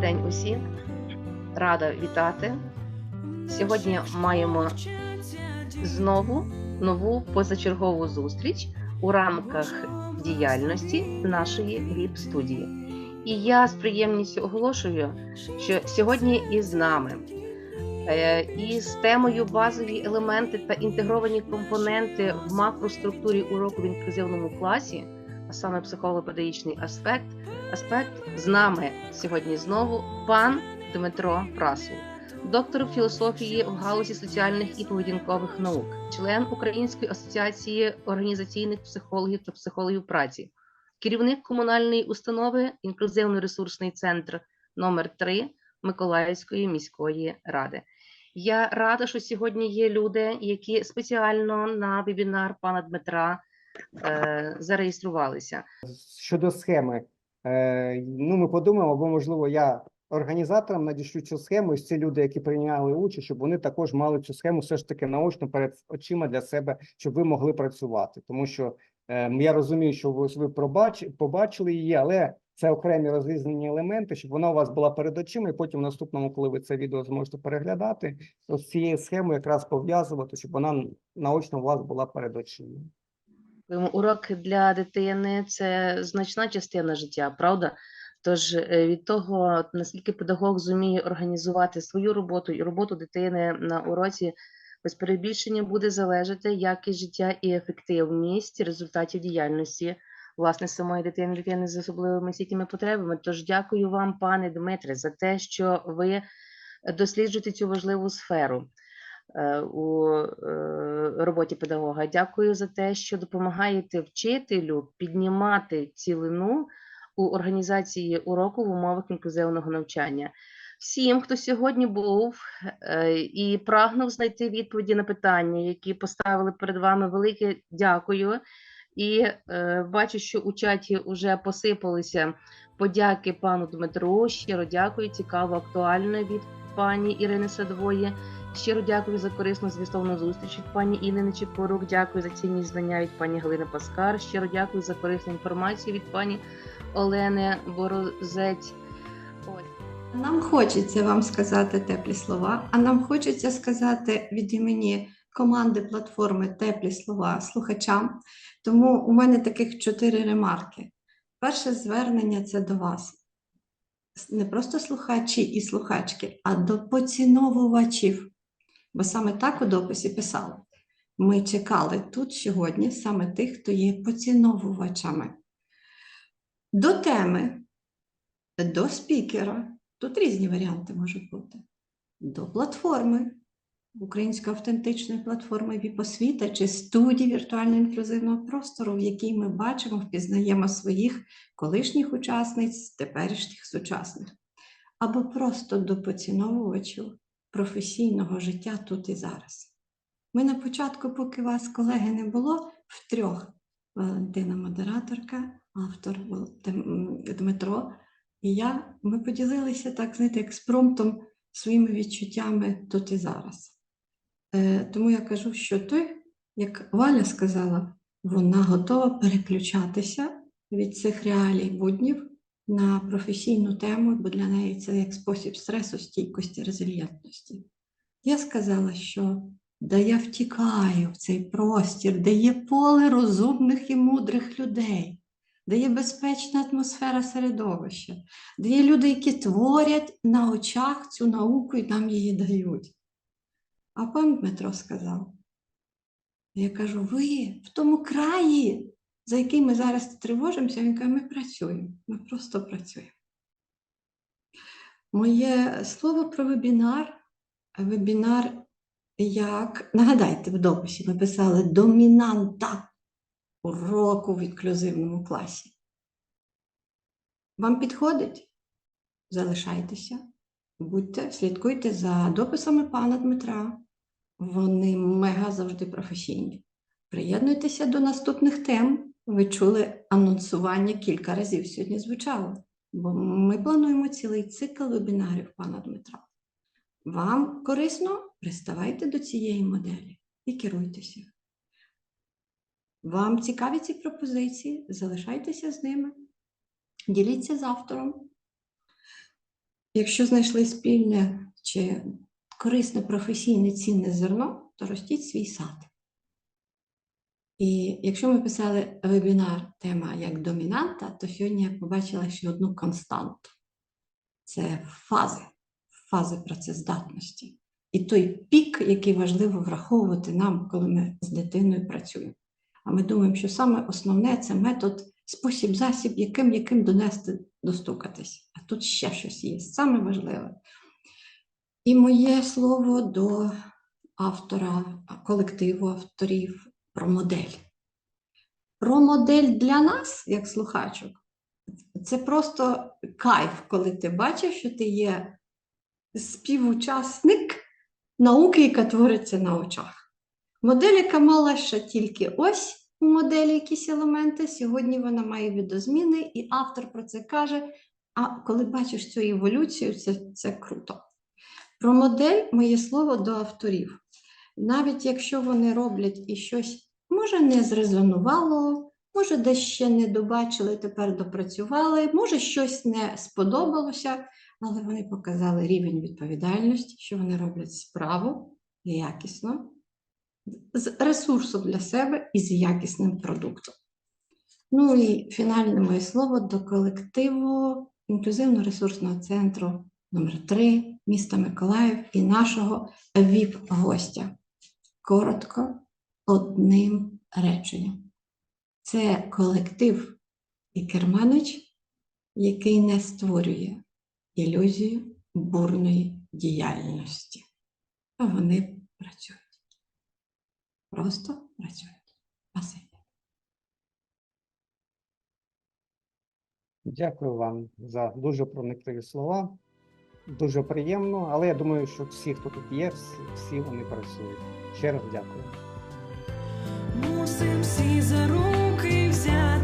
Добрий день усім. Рада вітати. Сьогодні маємо знову нову позачергову зустріч у рамках діяльності нашої ВІП-студії. І я з приємністю оголошую, що сьогодні із нами е, із темою базові елементи та інтегровані компоненти в макроструктурі уроку в інклюзивному класі, а саме психолого-педагогічний аспект, аспект з нами сьогодні знову пан Дмитро Прасов, доктор філософії в галузі соціальних і поведінкових наук, член Української асоціації організаційних психологів та психологів праці, керівник комунальної установи інклюзивно-ресурсний центр номер 3 Миколаївської міської ради. Я рада, що сьогодні є люди, які спеціально на вебінар пана Дмитра е, зареєструвалися. щодо схеми. Е, ну, ми подумаємо, або можливо, я організаторам надішлю цю схему, і ці люди, які прийняли участь, щоб вони також мали цю схему все ж таки наочно перед очима для себе, щоб ви могли працювати. Тому що е, я розумію, що ви, ви пробач, побачили її, але це окремі розрізнені елементи, щоб вона у вас була перед очима, і потім в наступному, коли ви це відео зможете переглядати, то з цією схемою якраз пов'язувати, щоб вона наочно у вас була перед очима. Урок для дитини це значна частина життя, правда? Тож е, від того, наскільки педагог зуміє організувати свою роботу і роботу дитини на уроці, без перебільшення буде залежати якість життя і ефективність результатів діяльності власне самої дитини, дитини з особливими освітніми потребами. Тож дякую вам, пане Дмитре, за те, що ви досліджуєте цю важливу сферу е, у е, роботі педагога. Дякую за те, що допомагаєте вчителю піднімати цілину у організації уроку в умовах інклюзивного навчання. Всім, хто сьогодні був е, і прагнув знайти відповіді на питання, які поставили перед вами, велике дякую. І е, бачу, що у чаті вже посипалися подяки пану Дмитру. Щиро дякую, цікаво, актуально від пані Ірини Садової. Щиро дякую за корисну змістовну зустріч від пані Інни Нечипорук. Дякую за цінні знання від пані Галини Паскар. Щиро дякую за корисну інформацію від пані Олени Борозець. Ось. Нам хочеться вам сказати теплі слова, а нам хочеться сказати від імені команди платформи Теплі слова слухачам. Тому у мене таких чотири ремарки. Перше звернення це до вас. Не просто слухачі і слухачки, а до поціновувачів. Бо саме так у дописі писали. Ми чекали тут сьогодні саме тих, хто є поціновувачами. До теми, до спікера. Тут різні варіанти можуть бути. До платформи, Української автентичної платформи Віпосвіта чи студії віртуально-інклюзивного простору, в якій ми бачимо, впізнаємо своїх колишніх учасниць, теперішніх сучасних, або просто до поціновувачів професійного життя тут і зараз. Ми на початку, поки вас, колеги, не було, втрьох Валентина модераторка, автор Дмитро. І я, ми поділилися так, знаєте, експромтом своїми відчуттями тут і зараз. Е, тому я кажу, що той, як Валя сказала, вона готова переключатися від цих реалій буднів на професійну тему, бо для неї це як спосіб стресу, стійкості, резильєнтності. Я сказала, що да я втікаю в цей простір, де є поле розумних і мудрих людей де є безпечна атмосфера середовища, де є люди, які творять на очах цю науку і нам її дають. А пан Дмитро сказав: я кажу, ви в тому краї, за який ми зараз тривожимося, він каже, ми працюємо, ми просто працюємо. Моє слово про вебінар, вебінар, як нагадайте, в дописі ми писали домінанта уроку в інклюзивному класі. Вам підходить? Залишайтеся, будьте, слідкуйте за дописами пана Дмитра. Вони мега завжди професійні. Приєднуйтеся до наступних тем. Ви чули анонсування кілька разів сьогодні звучало, бо ми плануємо цілий цикл вебінарів пана Дмитра. Вам корисно? Приставайте до цієї моделі і керуйтеся. Вам цікаві ці пропозиції? Залишайтеся з ними, діліться з автором. якщо знайшли спільне чи корисне професійне цінне зерно, то ростіть свій сад. І якщо ми писали вебінар тема як домінанта, то сьогодні я побачила ще одну константу. Це фази, фази працездатності. І той пік, який важливо враховувати нам, коли ми з дитиною працюємо. А ми думаємо, що саме основне це метод, спосіб, засіб, яким яким донести, достукатись. А тут ще щось є, саме важливе. І моє слово до автора, колективу авторів про модель. Про модель для нас, як слухачок, це просто кайф, коли ти бачиш, що ти є співучасник науки, яка твориться на очах. Модель, яка мала ще тільки ось у моделі якісь елементи, сьогодні вона має відозміни, і автор про це каже. А коли бачиш цю еволюцію, це, це круто. Про модель моє слово до авторів. Навіть якщо вони роблять і щось, може, не зрезонувало, може, десь ще не добачили, тепер допрацювали, може, щось не сподобалося, але вони показали рівень відповідальності, що вони роблять справу якісно, з ресурсом для себе і з якісним продуктом. Ну і фінальне моє слово до колективу інклюзивно-ресурсного центру номер 3 міста Миколаїв і нашого ВІП-гостя. Коротко, одним реченням. Це колектив і керманич, який не створює ілюзію бурної діяльності. А вони працюють. Просто працюють. Спасибі. Дякую вам за дуже проникливі слова. Дуже приємно, але я думаю, що всі, хто тут є, всі, вони працюють. Ще раз дякую. Мусим всі за руки взяти.